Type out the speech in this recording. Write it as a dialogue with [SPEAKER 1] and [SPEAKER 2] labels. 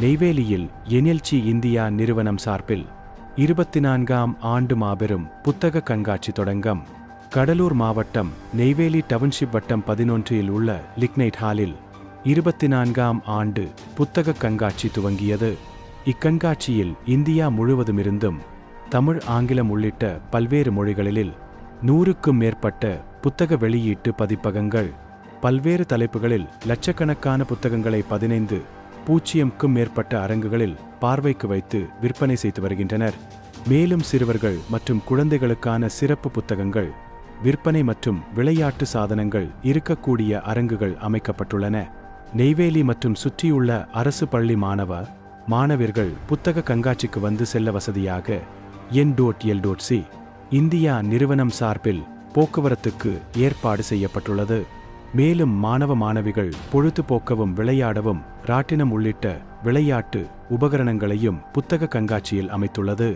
[SPEAKER 1] நெய்வேலியில் NLC India நிறுவனம் சார்பில் இருபத்தி நான்காம் ஆண்டு மாபெரும் புத்தக கண்காட்சி தொடங்கம். கடலூர் மாவட்டம் நெய்வேலி டவுன்ஷிப் வட்டம் பதினொன்றில் உள்ள லிக்னைட் ஹாலில் இருபத்தி நான்காம் ஆண்டு புத்தக கண்காட்சி துவங்கியது. இக்கண்காட்சியில் இந்தியா முழுவதுமிருந்தும் தமிழ் ஆங்கிலம் உள்ளிட்ட பல்வேறு மொழிகளில் நூறுக்கும் மேற்பட்ட புத்தக வெளியீட்டு பதிப்பகங்கள் பல்வேறு தலைப்புகளில் லட்சக்கணக்கான புத்தகங்களை பதினைந்து பூஜ்ஜியம்க்கும் மேற்பட்ட அரங்குகளில் பார்வைக்கு வைத்து விற்பனை செய்து வருகின்றனர். மேலும் சிறுவர்கள் மற்றும் குழந்தைகளுக்கான சிறப்பு புத்தகங்கள் விற்பனை மற்றும் விளையாட்டு சாதனங்கள் இருக்கக்கூடிய அரங்குகள் அமைக்கப்பட்டுள்ளன. நெய்வேலி மற்றும் சுற்றியுள்ள அரசு பள்ளி மாணவ மாணவர்கள் புத்தக கண்காட்சிக்கு வந்து செல்ல வசதியாக N dot L dot C India நிறுவனம் சார்பில் போக்குவரத்துக்கு ஏற்பாடு செய்யப்பட்டுள்ளது. மேலும் மாணவ மாணவிகள் பொழுதுபோக்கவும் விளையாடவும் ராட்டினம் உள்ளிட்ட விளையாட்டு உபகரணங்களையும் புத்தக கண்காட்சியில் அமைத்துள்ளது.